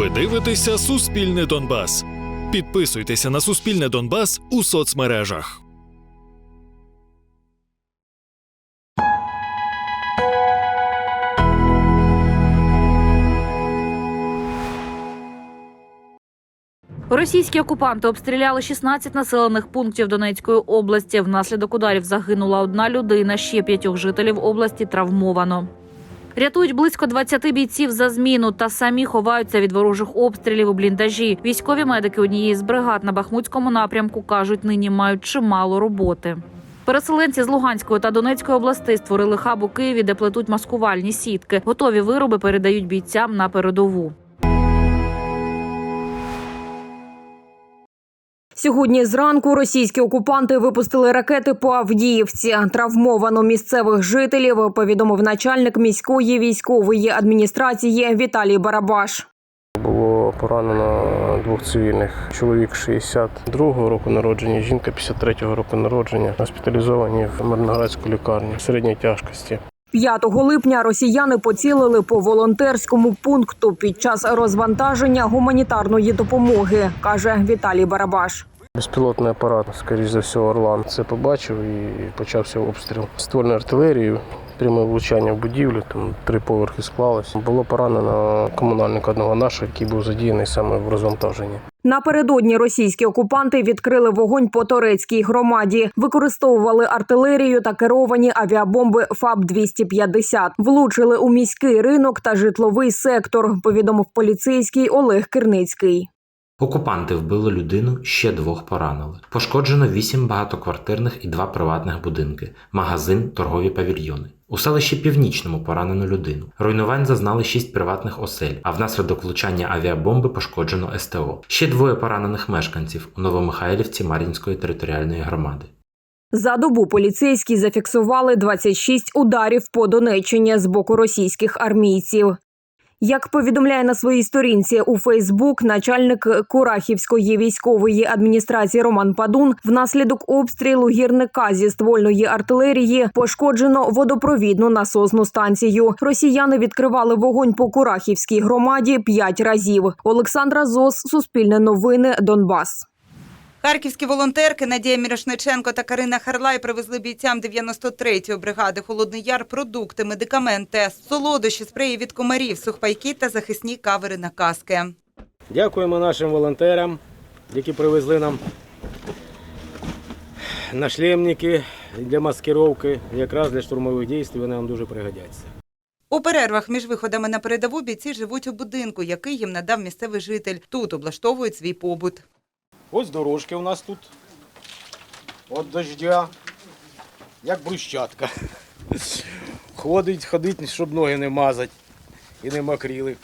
Ви дивитеся Суспільне Донбас. Підписуйтеся на Суспільне Донбас у соцмережах. Російські окупанти обстріляли 16 населених пунктів Донецької області. Внаслідок ударів загинула одна людина. Ще п'ятьох жителів області травмовано. Рятують близько 20 бійців за зміну та самі ховаються від ворожих обстрілів у бліндажі. Військові медики однієї з бригад на Бахмутському напрямку кажуть, нині мають чимало роботи. Переселенці з Луганської та Донецької областей створили хаб у Києві, де плетуть маскувальні сітки. Готові вироби передають бійцям на передову. Сьогодні зранку російські окупанти випустили ракети по Авдіївці. Травмовано місцевих жителів. Повідомив начальник міської військової адміністрації Віталій Барабаш. Було поранено двох цивільних. Чоловік 62-го року народження, жінка 53-го року народження, госпіталізовані в Мирноградську лікарню середньої тяжкості. 5 липня росіяни поцілили по волонтерському пункту під час розвантаження гуманітарної допомоги, каже Віталій Барабаш. Безпілотний апарат, скоріш за все, Орлан це побачив і почався обстріл. Ствольною артилерією, пряме влучання в будівлю, там три поверхи склалось. Було поранено комунальника одного нашого, який був задіяний саме в розвантаженні. Напередодні російські окупанти відкрили вогонь по турецькій громаді, використовували артилерію та керовані авіабомби ФАБ-250. Влучили у міський ринок та житловий сектор. Повідомив поліцейський Олег Кирницький. Окупанти вбили людину, ще двох поранили. Пошкоджено вісім багатоквартирних і два приватних будинки, магазин, торгові павільйони. У селищі Північному поранено людину. Руйнувань зазнали шість приватних осель, а внаслідок влучання авіабомби пошкоджено СТО. Ще двоє поранених мешканців у Новомихайлівці Мар'їнської територіальної громади. За добу поліцейські зафіксували 26 ударів по Донеччині з боку російських армійців. Як повідомляє на своїй сторінці у Фейсбук начальник Курахівської військової адміністрації Роман Падун, внаслідок обстрілу гірника зі ствольної артилерії пошкоджено водопровідну насосну станцію. Росіяни відкривали вогонь по Курахівській громаді п'ять разів. Олександра Зос, Суспільне новини, Донбас. Харківські волонтерки Надія Мірошниченко та Карина Харлай привезли бійцям 93-ї бригади Холодний Яр продукти, медикаменти, солодощі, спреї від комарів, сухпайки та захисні кавери на каски. Дякуємо нашим волонтерам, які привезли нам нашлемники для маскировки. Якраз для штурмових дій вони нам дуже пригодяться. У перервах між виходами на передову бійці живуть у будинку, який їм надав місцевий житель. Тут облаштовують свій побут. Ось дорожки у нас тут. От дождя, як брусчатка. Ходить, ходить, щоб ноги не мазать і не мокріли.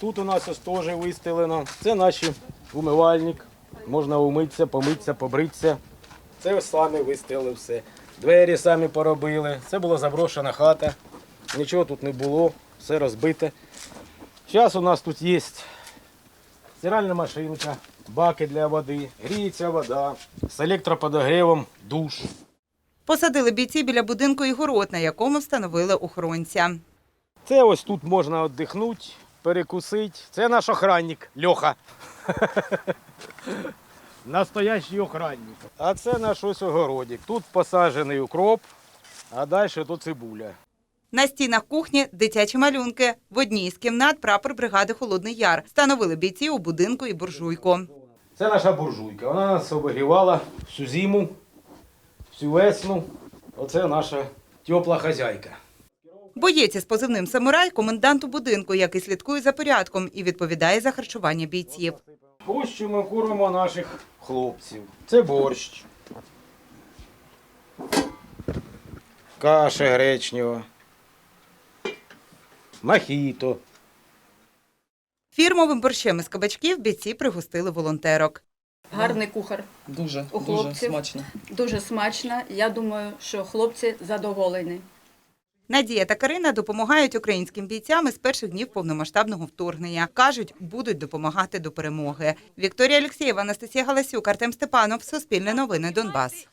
Тут у нас ось теж вистелено. Це наш умивальник. Можна умитися, помитися, побритися. Це ось самі вистелили все. Двері самі поробили. Це була заброшена хата. Нічого тут не було, все розбите. Зараз у нас тут є стиральна машинка, баки для води, гріється вода, з електроподогрівом душ. Посадили бійці біля будинку і город, на якому встановили охоронця. Це ось тут можна віддихнути, перекусити. Це наш охранник Льоха. Настоящий охранник. А це наш ось огородик. Тут посаджений укроп, а далі тут цибуля. На стінах кухні дитячі малюнки. В одній з кімнат прапор бригади Холодний Яр. Встановили бійці у будинку і буржуйку. Це наша буржуйка. Вона нас обігрівала всю зиму, всю весну. Оце наша тепла хазяйка. Боєць із позивним самурай комендант у будинку, який слідкує за порядком і відповідає за харчування бійців. Ось що ми куримо наших хлопців. Це борщ. Каша гречнева. Махіто. Фірмовим борщем із кабачків бійці пригостили волонтерок. Гарний кухар, Дуже, У дуже смачно. дуже смачно. Я думаю, що хлопці задоволені. Надія та Карина допомагають українським бійцям із перших днів повномасштабного вторгнення. Кажуть, будуть допомагати до перемоги. Вікторія Олексєєва, Анастасія Галасюк, Артем Степанов, Суспільне новини, Донбас.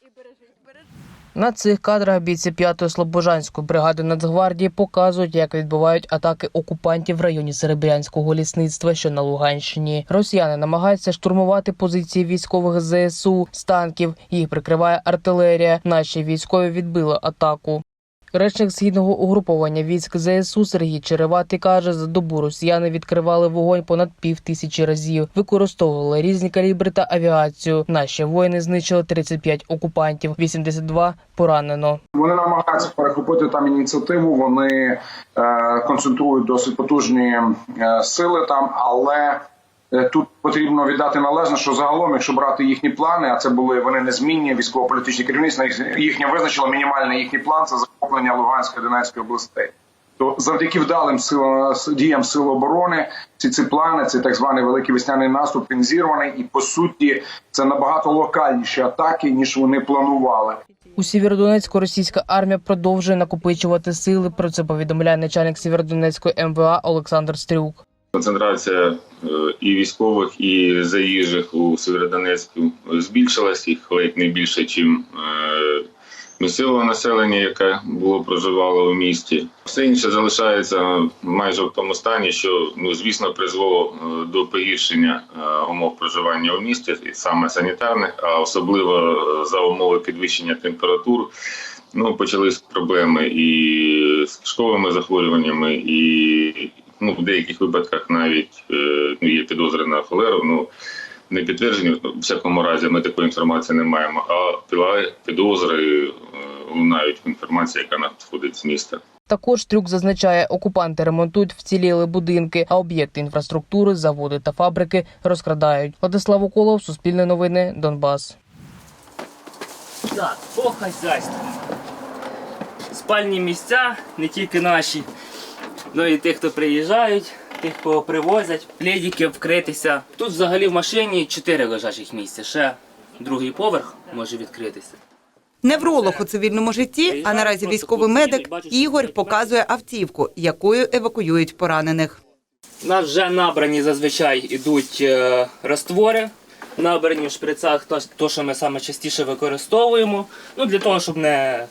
На цих кадрах бійці 5-ї Слобожанської бригади Нацгвардії показують, як відбувають атаки окупантів в районі Серебрянського лісництва, що на Луганщині. Росіяни намагаються штурмувати позиції військових ЗСУ з танків. Їх прикриває артилерія. Наші військові відбили атаку. Речник східного угруповання військ ЗСУ Сергій Череватий каже, за добу росіяни відкривали вогонь понад пів тисячі разів, використовували різні калібри та авіацію. Наші воїни знищили 35 окупантів, 82 поранено. Вони намагаються перехопити там ініціативу. Вони е, концентрують досить потужні е, сили там, але тут потрібно віддати належне, що загалом, якщо брати їхні плани, а це були вони незмінні військово-політичні керівництва, їх- їхнє визначило мінімальний їхній план це захоплення Луганської Донецької областей. То завдяки вдалим силам діям сил оборони, ці ці плани, цей так званий великий весняний наступ, він зірваний, і по суті це набагато локальніші атаки ніж вони планували. У Сєвєродонецьку російська армія продовжує накопичувати сили. Про це повідомляє начальник Сєвєродонецької МВА Олександр Стрюк. Концентрація е, і військових, і заїжджих у Северодонецьку збільшилась їх ледь не більше, ніж місцевого населення, яке було проживало у місті. Все інше залишається майже в тому стані, що ну звісно призвело е, до погіршення е, умов проживання у місті, саме санітарних, а особливо е, за умови підвищення температур. Ну, почались проблеми і з кишковими захворюваннями, і ну, в деяких випадках навіть е, ну, є підозри на холеру. Ну не підтверджені в всякому разі. Ми такої інформації не маємо. А підозри е, лунають в інформації, яка надходить з міста. Також Стрюк зазначає, окупанти ремонтують вціліли будинки, а об'єкти інфраструктури, заводи та фабрики розкрадають. Владислав Уколов, Суспільне новини, Донбас. Так, по хазяйству. Спальні місця, не тільки наші, але і тих, хто приїжджають, тих, кого привозять. Пледики вкритися. Тут взагалі в машині 4 лежачих місця. Ще другий поверх може відкритися. Невролог у цивільному житті, а наразі військовий медик Ігор показує автівку, якою евакуюють поранених. У нас вже набрані зазвичай ідуть е, раствори, набрані в шприцах, то, то, що ми саме частіше використовуємо. Ну, для того, щоб не.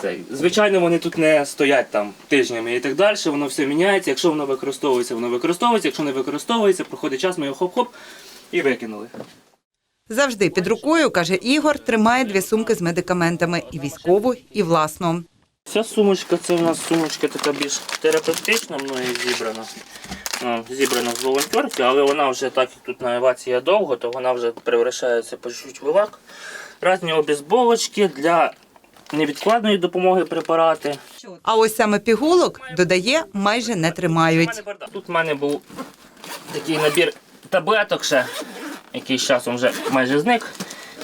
Це, звичайно, вони тут не стоять там тижнями і так далі, воно все міняється. Якщо воно використовується, воно використовується. Якщо не використовується, проходить час, ми його хоп-хоп і викинули. Завжди під рукою, каже Ігор, тримає дві сумки з медикаментами і військову, і власну. Ця сумочка, це у нас сумочка така більш терапевтична, мною зібрана. Ну, зібрана з волонтерки, але вона вже так як тут на евація довго, то вона вже превращається по чуть в лак. Разні обезболочки для невідкладної допомоги препарати. А ось саме пігулок, додає, майже не тримають. Тут в мене був такий набір таблеток ще, який з часом вже майже зник.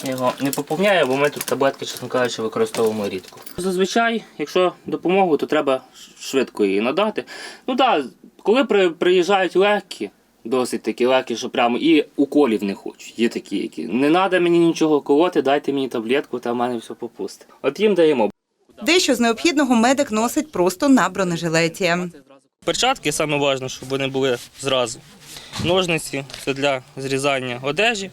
Я Його не поповняю, бо ми тут таблетки, чесно кажучи, використовуємо рідко. Зазвичай, якщо допомогу, то треба швидко її надати. Ну так, коли при, приїжджають легкі, досить такі легкі, що прямо і уколів не хочуть. Є такі, які не треба мені нічого колоти, дайте мені таблетку, та в мене все попусте. От їм даємо. Дещо з необхідного медик носить просто на бронежилеті. Перчатки саме важливо, щоб вони були зразу. Ножниці це для зрізання одежі,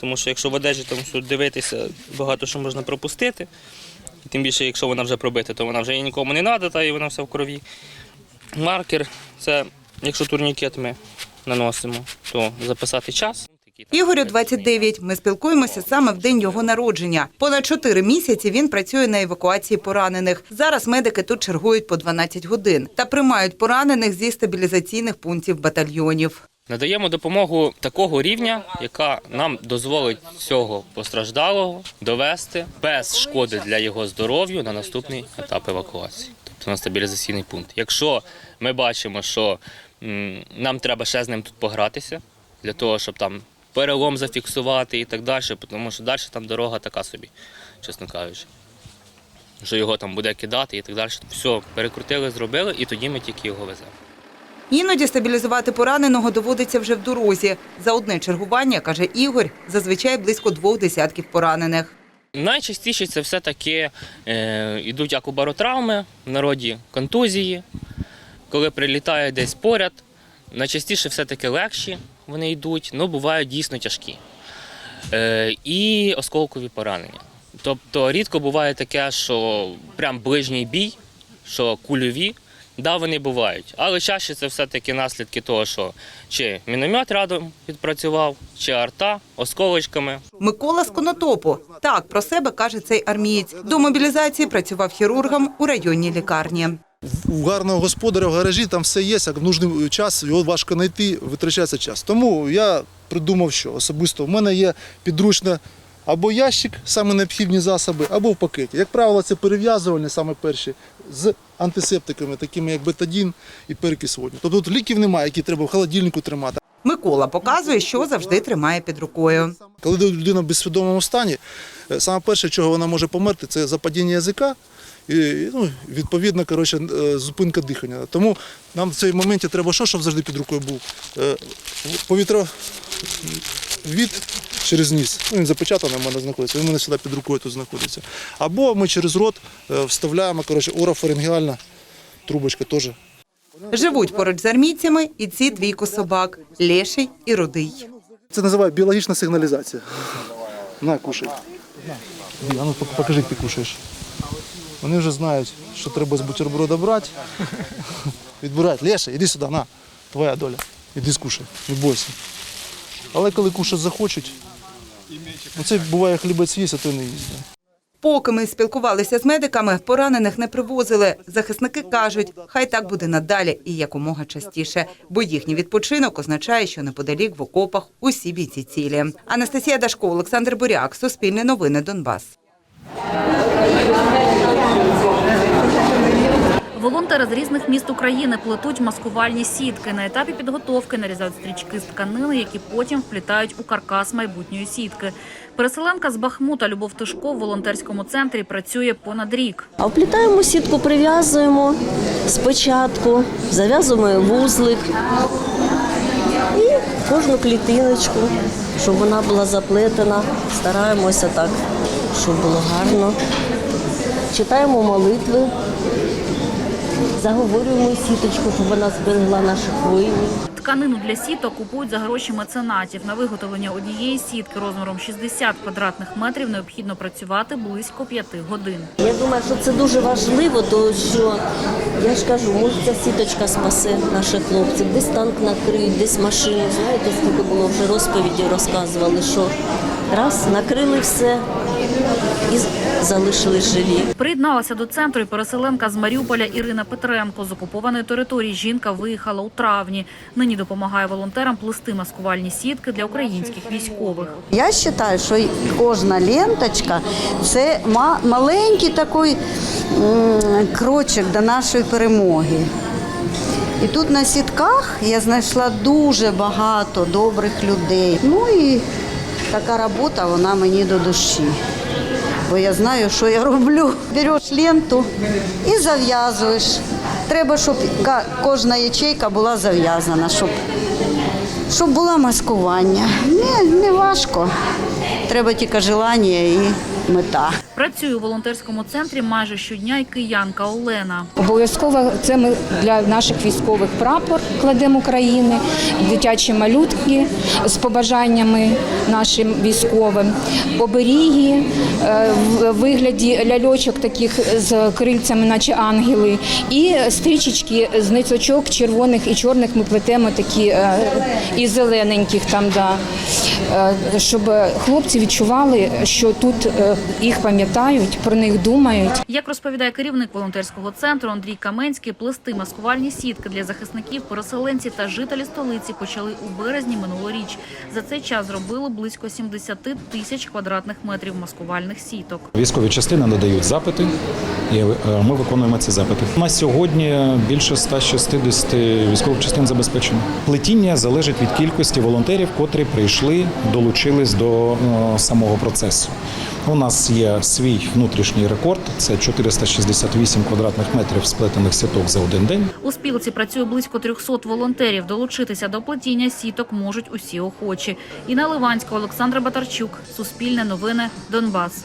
тому що якщо в одежі там дивитися, багато що можна пропустити. І Тим більше, якщо вона вже пробита, то вона вже і нікому не треба, та і вона вся в крові. Маркер це якщо турнікет ми наносимо, то записати час. Ігорю 29. Ми спілкуємося саме в день його народження. Понад чотири місяці він працює на евакуації поранених. Зараз медики тут чергують по 12 годин та приймають поранених зі стабілізаційних пунктів батальйонів. Надаємо допомогу такого рівня, яка нам дозволить цього постраждалого довести без шкоди для його здоров'я на наступний етап евакуації, тобто на стабілізаційний пункт. Якщо ми бачимо, що нам треба ще з ним тут погратися, для того, щоб там перелом зафіксувати і так далі, тому що далі там дорога така собі, чесно кажучи. Що його там буде кидати і так далі. Все, перекрутили, зробили, і тоді ми тільки його веземо. Іноді стабілізувати пораненого доводиться вже в дорозі. За одне чергування, каже Ігор, зазвичай близько двох десятків поранених. Найчастіше це все-таки е, йдуть як у баротравми, в народі контузії. Коли прилітає десь поряд, найчастіше все-таки легші вони йдуть, але бувають дійсно тяжкі. Е, і осколкові поранення. Тобто рідко буває таке, що прям ближній бій, що кульові, да, вони бувають. Але чаще це все-таки наслідки того, що чи міномет рядом відпрацював, чи арта осколочками. Микола з Конотопу. Так про себе каже цей армієць. До мобілізації працював хірургом у районній лікарні. У гарного господаря в гаражі там все є, як в нужний час його важко знайти, витрачається час. Тому я придумав, що особисто в мене є підручне або ящик, саме необхідні засоби, або в пакеті. Як правило, це перев'язувальні саме перші з антисептиками, такими як бетадін і перекис водню. Тобто тут ліків немає, які треба в холодильнику тримати. Микола показує, що завжди тримає під рукою. Коли людина в безсвідомому стані, е, саме перше, чого вона може померти, це западіння язика і ну, відповідно коротше, е, зупинка дихання. Тому нам в цей моменті треба що, щоб завжди під рукою був? Е, Повітря від через ніс. Ну, він запечатаний в мене знаходиться, він у мене сюди під рукою тут знаходиться. Або ми через рот е, вставляємо коротше, орофарингеальна трубочка теж. Живуть поруч з армійцями і ці двійко собак Леший і Рудий. Це називають біологічна сигналізація. На, кушай. Ді, А ну покажи, як ти кушаєш. Вони вже знають, що треба з бутерброда брати. Відбирати. Леша, іди сюди, на. Твоя доля. Іди скушай, не бойся. Але коли кушати захочуть, ну це буває хлібець їсть, а то не їсть. Поки ми спілкувалися з медиками, поранених не привозили. Захисники кажуть, хай так буде надалі і якомога частіше, бо їхній відпочинок означає, що неподалік в окопах усі бійці цілі. Анастасія Дашко, Олександр Буряк, Суспільне новини Донбас. Волонтери з різних міст України плетуть маскувальні сітки. На етапі підготовки нарізають стрічки з тканини, які потім вплітають у каркас майбутньої сітки. Переселенка з Бахмута Любов Тишко в волонтерському центрі працює понад рік. А вплітаємо сітку, прив'язуємо спочатку, зав'язуємо вузлик і кожну клітиночку, щоб вона була заплетена. Стараємося так, щоб було гарно. Читаємо молитви, заговорюємо сіточку, щоб вона зберегла наших воїнів. Тканину для сіток купують за гроші меценатів. На виготовлення однієї сітки розміром 60 квадратних метрів необхідно працювати близько 5 годин. Я думаю, що це дуже важливо, тому що я ж кажу, може ця сіточка спасе наших хлопців, десь танк накриють, десь машину. Знаєте, скільки було вже розповіді, розказували, що раз накрили все і залишили живі. Приєдналася до центру і переселенка з Маріуполя Ірина Петренко. З окупованої території жінка виїхала у травні. Нині допомагає волонтерам плести маскувальні сітки для українських військових. Я вважаю, що кожна ленточка це ма- маленький такий крочок до нашої перемоги. І тут на сітках я знайшла дуже багато добрих людей. Ну і така робота вона мені до душі. Бо я знаю, що я роблю. Береш ленту і зав'язуєш. Треба, щоб кожна ячейка була зав'язана, щоб щоб було маскування. Не, не важко. Треба тільки желання і мета. Працює у волонтерському центрі майже щодня й киянка Олена. Обов'язково це ми для наших військових прапор кладемо України, дитячі малютки з побажаннями нашим військовим, оберіги е, в вигляді ляльочок таких з крильцями, наче ангели, і стрічечки з ниточок червоних і чорних ми плетемо такі е, і зелененьких там, да, Е, щоб хлопці відчували, що тут їх пам'ятають, про них думають. Як розповідає керівник волонтерського центру Андрій Каменський, плести маскувальні сітки для захисників, переселенці та жителі столиці почали у березні минулоріч. За цей час зробили близько 70 тисяч квадратних метрів маскувальних сіток. Військові частини надають запити, і е, ми виконуємо ці запити. На сьогодні більше 160 військових частин забезпечено. Плетіння залежить від кількості волонтерів, котрі прийшли, долучились до е, самого процесу. У нас є свій внутрішній рекорд це 468 квадратних метрів сплетених сіток за один день. У спілці працює близько 300 волонтерів. Долучитися до плетіння сіток можуть усі охочі. Інна Ливанська, Олександр Батарчук, Суспільне новини, Донбас.